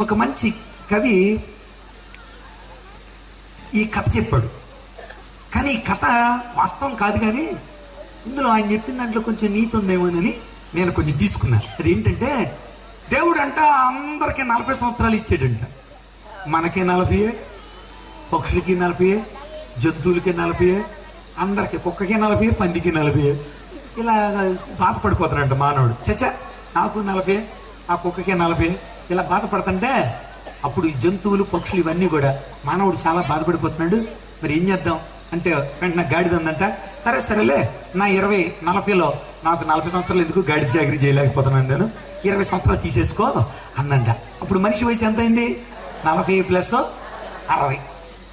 ఒక మంచి కవి ఈ కథ చెప్పాడు. కానీ ఈ కథ వాస్తవం కాదు కానీ ఇందులో ఆయన చెప్పిన దాంట్లో కొంచెం నీతి ఉందేమోనని నేను కొంచెం తీసుకున్నాను. అది ఏంటంటే దేవుడు అంట అందరికీ నలభై సంవత్సరాలు ఇచ్చాడంట. మనకి నలభై పక్షులకి నలభై జంతువులకి నలభై అందరికి కుక్కకి నలభై పందికి నలభై. ఇలా బాధపడిపోతాడంట మానవుడు. చచ్చా నాకు నలభై ఆ కుక్కకి నలభై ఇలా బాధపడుతుంటే అప్పుడు ఈ జంతువులు పక్షులు ఇవన్నీ కూడా మానవుడు చాలా బాధపడిపోతున్నాడు. మరి ఏం చేద్దాం? అంటే వెంటనే గాడిద ఉందంట. సరే సరేలే నా ఇరవై నలభైలో నాకు నలభై సంవత్సరాలు ఎందుకు గాడి చాకరీ చేయలేకపోతున్నాను నేను? ఇరవై సంవత్సరాలు తీసేసుకో అందంట అప్పుడు మనిషి వయసు ఎంత అయింది నలభై ప్లస్ అరవై.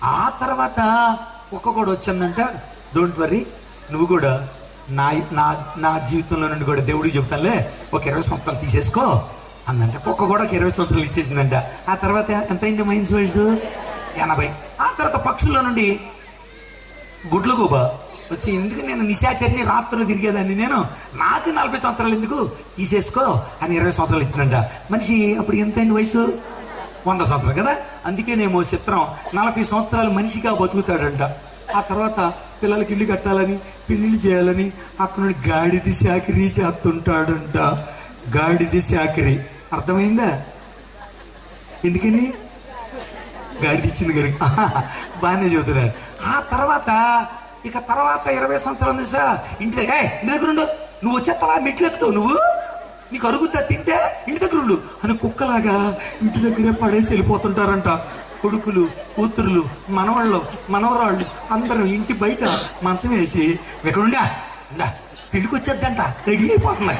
ఆ తర్వాత కుక్క కూడా వచ్చిందంట. డోంట్ వరీ నువ్వు కూడా నా నా నా జీవితంలో నుండి కూడా దేవుడికి చెప్తానులే. ఒక ఇరవై సంవత్సరాలు తీసేసుకో. అందంట కుక్క కూడా ఇరవై సంవత్సరాలు ఇచ్చేసిందంట. ఆ తర్వాత ఎంతైంది మైన్స్ వయసు ఎనభై. ఆ తర్వాత పక్షుల్లో నుండి గుడ్లు గోబ వచ్చి ఎందుకు నేను నిశాచరిని రాత్రులు తిరిగేదాన్ని? నేను నాకు నలభై సంవత్సరాలు ఎందుకు? తీసేసుకో అని ఇరవై సంవత్సరాలు ఇచ్చిందంట. మనిషి అప్పుడు ఎంతైంది వయసు? వంద సంవత్సరాలు కదా? అందుకేనేమో చిత్రం నలభై సంవత్సరాలు మనిషిగా బతుకుతాడంట. ఆ తర్వాత పిల్లలకి ఇల్లు కట్టాలని పెళ్ళి చేయాలని అక్కడ నుండి గాడిది శాకరీ చేస్తుంటాడంట. గాడిది శాకరీ అర్థమైందా? ఎందుకని? గాడి ఇచ్చింది కనుక బాగానే చెబుతున్నారు. ఆ తర్వాత ఇక తర్వాత ఇరవై సంవత్సరాలు ఉంది సార్. ఇంటి దగ్గర ఇంటి దగ్గర ఉండు. నువ్వు వచ్చేస్తావా? మెట్లు ఎక్కుతావు నువ్వు. నీకు అరుగుద్దా? తింటే ఇంటి దగ్గర ఉండు. అని కుక్కలాగా ఇంటి దగ్గరే పడేసి వెళ్ళిపోతుంటారంట. కొడుకులు కూతురులు మనవాళ్ళు మనవరాళ్ళు అందరూ ఇంటి బయట మంచం వేసి ఎక్కడుండా ఉండా ఉండా. పెళ్ళికి వచ్చేద్దంట. రెడీ అయిపోతున్నాయి.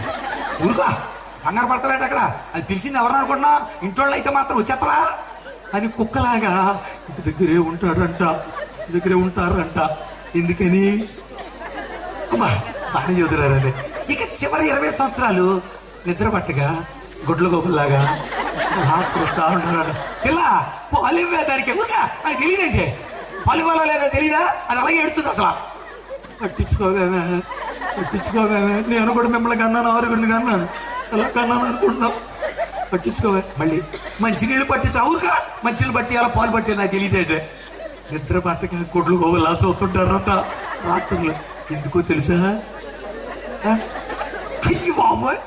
ఊరుకో. కంగారు పడతాడు అక్కడ. అది పిలిచింది ఎవరు అనుకుంటున్నా? ఇంట్లో అయితే మాత్రం వచ్చేస్తావా అని కుక్కలాగా ఇంటి దగ్గరే ఉంటాడంట ఇంటి దగ్గరే ఉంటారంట. ఎందుకని? అమ్మా బాగానే చదువురారండి ఇక చివరి ఇరవై సంవత్సరాలు నిద్ర పట్టగా గుడ్ల గోపుల్లాగా అలా చూస్తా ఉంటారు పిల్ల పాలివ్వే దానికి. ఊరికా నాకు తెలియదంటే? పాలు ఇవ్వాలా లేదా తెలియదా అది అలాగే ఎడుతుంది అసలు. పట్టించుకోవేమే. పట్టించుకోవే. నేను కూడా మిమ్మల్ని కన్నాను ఆరుగురిని కన్నాను. ఎలా కన్నాను అనుకుంటున్నాం పట్టించుకోవే. మళ్ళీ మంచినీళ్ళు పట్టించు అవురుగా మంచినీళ్ళు పట్టి అలా పాలు పట్టి నాకు తెలియదంటే నిద్ర పట్టక కొట్లు గోగులా చూస్తుంటారట రాత్రులు. ఎందుకో తెలుసా? అయ్యి బాబోయ్!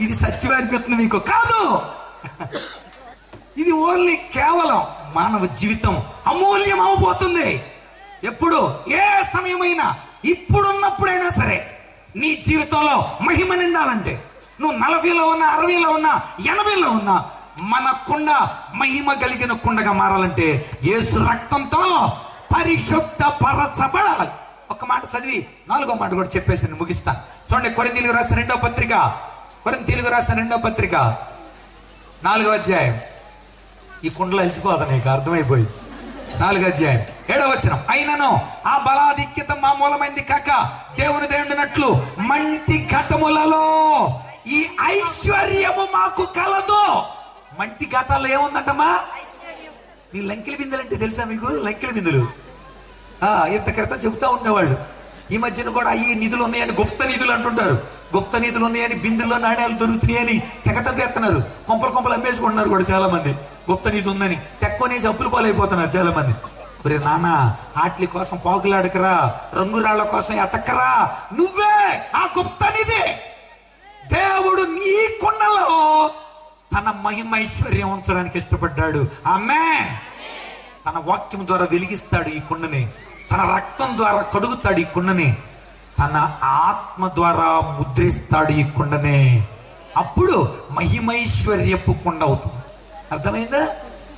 ఇది సత్యం అనిపిస్తుంది మీకు. కాదు! ఇది ఓన్లీ కేవలం మానవ జీవితం. అమూల్యం అవబోతుంది. ఎప్పుడు? ఏ సమయమైనా. ఇప్పుడున్నప్పుడైనా సరే. నీ జీవితంలో మహిమ నిండాలంటే. నువ్వు నలభైలో ఉన్నా అరవైలో ఉన్నా ఎనభైలో ఉన్నా మన కుండ మహిమ కలిగిన కుండగా మారాలంటే యేసు రక్తంతో పరిశుద్ధ పరచబడాలి. ఒక మాట చదివి నాలుగో మాట కూడా చెప్పేసి నేను ముగిస్తా. చూడండి కొరింతీలకు రాసిన రెండో పత్రిక కొరింతీలకు రాసిన రెండో పత్రిక నాలుగో అధ్యాయం. ఈ కుండలో అలసిపోదా నీకు అర్థమైపోయింది. నాలుగో అధ్యాయం. ఏడవ వచనం అయినను ఆ బలాధిక్యత మా మూలమైంది కాక దేవుని దేవుడినట్లు మంటి ఘటములలో ఈ ఐశ్వర్యము మాకు కలదు. మంటి ఘటాల్లో ఏముందంటమ్మా? మీ లంకెల బిందెలు అంటే తెలుసా మీకు? లంకెల బిందెలు. ఆ, ఇంత క్రితం చెబుతా ఉండేవాళ్ళు. ఈ మధ్యన కూడా ఈ నిధులు ఉన్నాయని గుప్త నిధులు అంటుంటారు. గుప్త నిధులు ఉన్నాయని బిందుల్లో నాణ్యాలు దొరుకుతున్నాయని తెగ తగ్గేస్తున్నారు కొంపలు కొంపలు అమ్మేసుకుంటున్నారు కూడా చాలా మంది గుప్త నిధి ఉందని. తెక్కునేసి అప్పులు పాలైపోతున్నారు చాలా మంది ఒరే నాన్న ఆట్లి కోసం పోకులాడకరా రంగురాళ్ళ కోసం ఎతకరా నువ్వే ఆ గుప్త దేవుడు నీ కొండలో తన మహిమైశ్వర్యం ఉంచడానికి ఇష్టపడ్డాడు. ఆమె తన వాక్యం ద్వారా వెలిగిస్తాడు ఈ కుండని. తన రక్తం ద్వారా కడుగుతాడు ఈ కుండని. తన ఆత్మ ద్వారా ముద్రిస్తాడు ఈ కుండనే. అప్పుడు మహిమైశ్వర్యపు కుండ అవుతుంది. అర్థమైందా?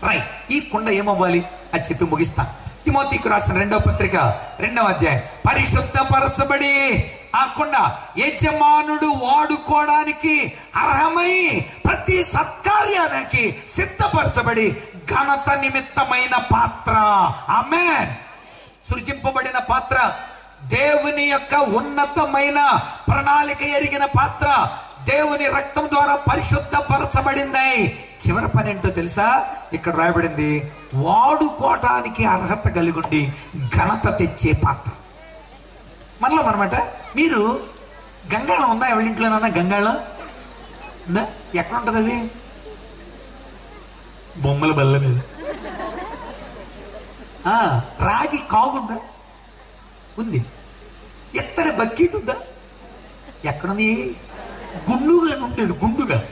రాయ్ ఈ కుండ ఏమవ్వాలి? అని చెప్పి ముగిస్తా. తిమోతికి రాసిన రెండవ పత్రిక రెండవ అధ్యాయం. పరిశుద్ధపరచబడి ఆ కుండ యజమానుడు వాడుకోవడానికి అర్హమై ప్రతి సత్కార్యానికి సిద్ధపరచబడి ఘనత నిమిత్తమైన పాత్ర. ఆమె సృజింపబడిన పాత్ర దేవుని యొక్క ఉన్నతమైన ప్రణాళిక ఎరిగిన పాత్ర దేవుని రక్తం ద్వారా పరిశుద్ధపరచబడింది. చివరి పని ఏంటో తెలుసా? ఇక్కడ రాయబడింది వాడుకోవటానికి అర్హత కలిగి ఘనత తెచ్చే పాత్ర. మనలో అనమాట మీరు గంగాళం ఉందా? ఎవరి ఇంట్లోనన్నా గంగాళం? ఉందా ఎక్కడ ఉంటుంది అది? బొమ్మల బల్ల మీద. రాగి కాగుందా ఉంది? ఎక్కడ బకెట్ ఉందా? ఎక్కడుంది? గుండుగా ఉండేది? గుండుగా.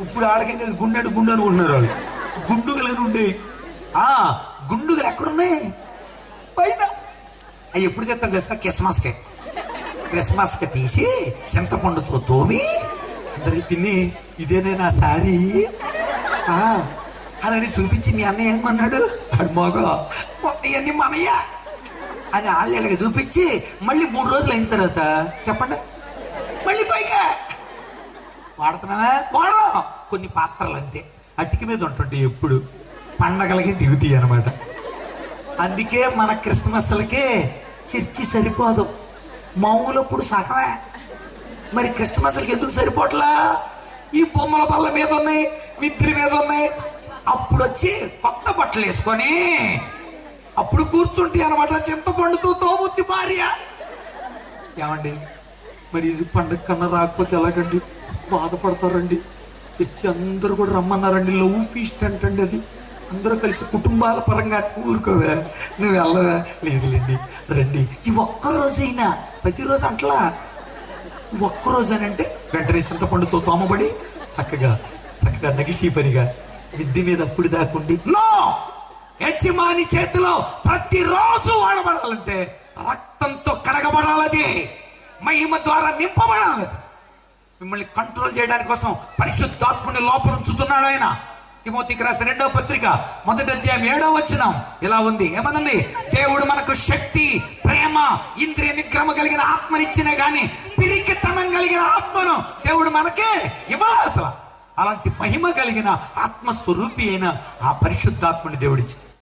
ఇప్పుడు ఆడకైతే గుండెడు గుండు అనుకుంటున్నారు వాళ్ళు. గుండుగలని ఉండే. ఆ గుండుగలు ఎక్కడున్నాయి? పైన. అవి ఎప్పుడు తెస్తాం తెలుసా? క్రిస్మస్కే. క్రిస్మస్కి తీసి చింతపండుతో తోమి అందరికి పిన్ని ఇదేనే నా సారీ ఆ, అని చూపించి మీ అన్నయ్య ఏమన్నాడు ఆడు మగ. ఇవన్నీ మనయ్య? అని ఆళ్ళకి చూపించి మళ్ళీ మూడు రోజులు అయిన తర్వాత చెప్పండి. మళ్ళీ పైగా వాడుతున్నావా? వాడు. కొన్ని పాత్రలు అంతే. అటికి మీద ఉంటుంటే ఎప్పుడు పండగలకి దిగుతాయి అనమాట అందుకే మన క్రిస్మస్లకి చర్చి సరిపోదు. మామూలప్పుడు సగమే. మరి క్రిస్మస్లకి ఎందుకు సరిపోట్లా? ఈ బొమ్మల బల్ల మీద ఉన్నాయి మిత్రి మీద ఉన్నాయి. అప్పుడు వచ్చి కొత్త బట్టలు వేసుకొని అప్పుడు కూర్చుంటే అనమాట చింతపండుతో తోముద్ది భార్య. ఏమండి? మరి ఇది పండగ కన్నా రాకపోతే ఎలాగండి? బాధపడతారండి. చర్చి అందరూ కూడా రమ్మన్నారండి. లవ్ ఫీస్ట్ అంటండి అది. అందరూ కలిసి కుటుంబాల పరంగా ఊరుకోవే. నువ్వు వెళ్ళవే. లేదులేండి. రండి. ఈ ఒక్క రోజైనా ప్రతిరోజు అట్లా? ఈ ఒక్క రోజేనంటే వెంటనే చింతపండుతో తోమబడి చక్కగా చక్కగా నగిషీ పనిగా విద్య మీద అప్పుడు దాకుండి నో! యజమాని చేతిలో ప్రతిరోజు వాడబడాలంటే రక్తంతో కడగబడాలది. మహిమ ద్వారా నింపబడాలి మిమ్మల్ని కంట్రోల్ చేయడానికి కోసం పరిశుద్ధాత్ముని లోపల ఉంచుతున్నాడు ఆయన. తిమోతికి రాసిన రెండవ పత్రిక మొదటి అధ్యాయం ఏడవ వచ్చిన ఇలా ఉంది ఏమనండి దేవుడు మనకు శక్తి ప్రేమ ఇంద్రియ నిగ్రహం కలిగిన ఆత్మనిచ్చినా కానీ పిరికితనం కలిగిన ఆత్మను దేవుడు మనకే ఇవ్వాలి అసలు? అలాంటి మహిమ కలిగిన ఆత్మస్వరూపి అయిన ఆ పరిశుద్ధాత్మని దేవుడిచ్చి.